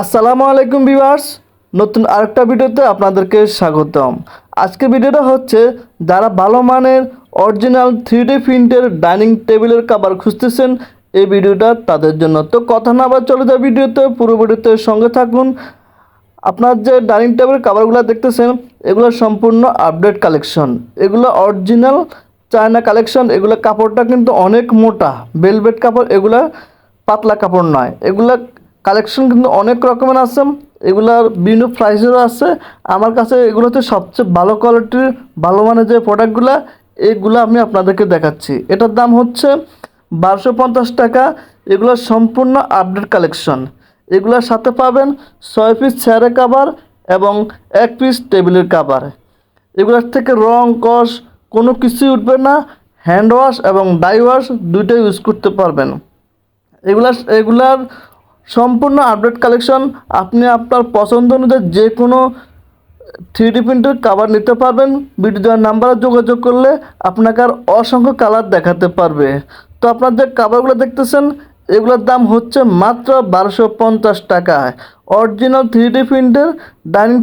আসসালামু আলাইকুম ভিউয়ার্স, নতুন আরেকটা ভিডিওতে আপনাদেরকে স্বাগতম। আজকে ভিডিওটা হচ্ছে যারা ভালো মানের অরিজিনাল থ্রি ডি প্রিন্টের ডাইনিং টেবিলের কাবার খুঁজতেছেন, এই ভিডিওটা তাদের জন্য। তো কথা না আবার চলে যায় ভিডিওতে, পুরো ভিডিওতে সঙ্গে থাকুন। আপনার যে ডাইনিং টেবিলের কাভারগুলো দেখতেছেন, এগুলো সম্পূর্ণ আপডেট কালেকশন এগুলো অরিজিনাল চায়না কালেকশন এগুলো কাপড়টা কিন্তু অনেক মোটা। বেলভেট কাপড়, এগুলা পাতলা কাপড় নয়। এগুলা কালেকশন কিন্তু অনেক রকমের আছে। এগুলার বিভিন্ন প্রাইসেরও আছে। আমার কাছে এগুলো হচ্ছে সবচেয়ে ভালো কোয়ালিটির ভালো মানের যে প্রোডাক্টগুলো এগুলো আমি আপনাদেরকে দেখাচ্ছি। এটার দাম হচ্ছে বারোশো পঞ্চাশ টাকা। এগুলো সম্পূর্ণ আপডেট কালেকশন এগুলোর সাথে পাবেন ছয় পিস চেয়ারের কাভার এবং এক পিস টেবিলের কাভার এগুলোর থেকে রং কস কোনো কিছুই উঠবে না। হ্যান্ড ওয়াশ এবং ডাই ওয়াশ দুইটাই ইউজ করতে পারবেন। এগুলা এগুলার সম্পূর্ণ আপডেট কালেকশন আপনি আপনার পছন্দ অনুযায়ী যে কোনো থ্রি ডি প্রিন্টের কাভার নিতে পারবেন। ভিডিও দেওয়ার নাম্বারে যোগাযোগ করলে আপনাকে আর অসংখ্য কালার দেখাতে পারবে। তো আপনার যে কাভারগুলো দেখতেছেন, এগুলোর দাম হচ্ছে মাত্র বারোশো পঞ্চাশ টাকা অরিজিনাল থ্রি ডি প্রিন্টের ডাইনিং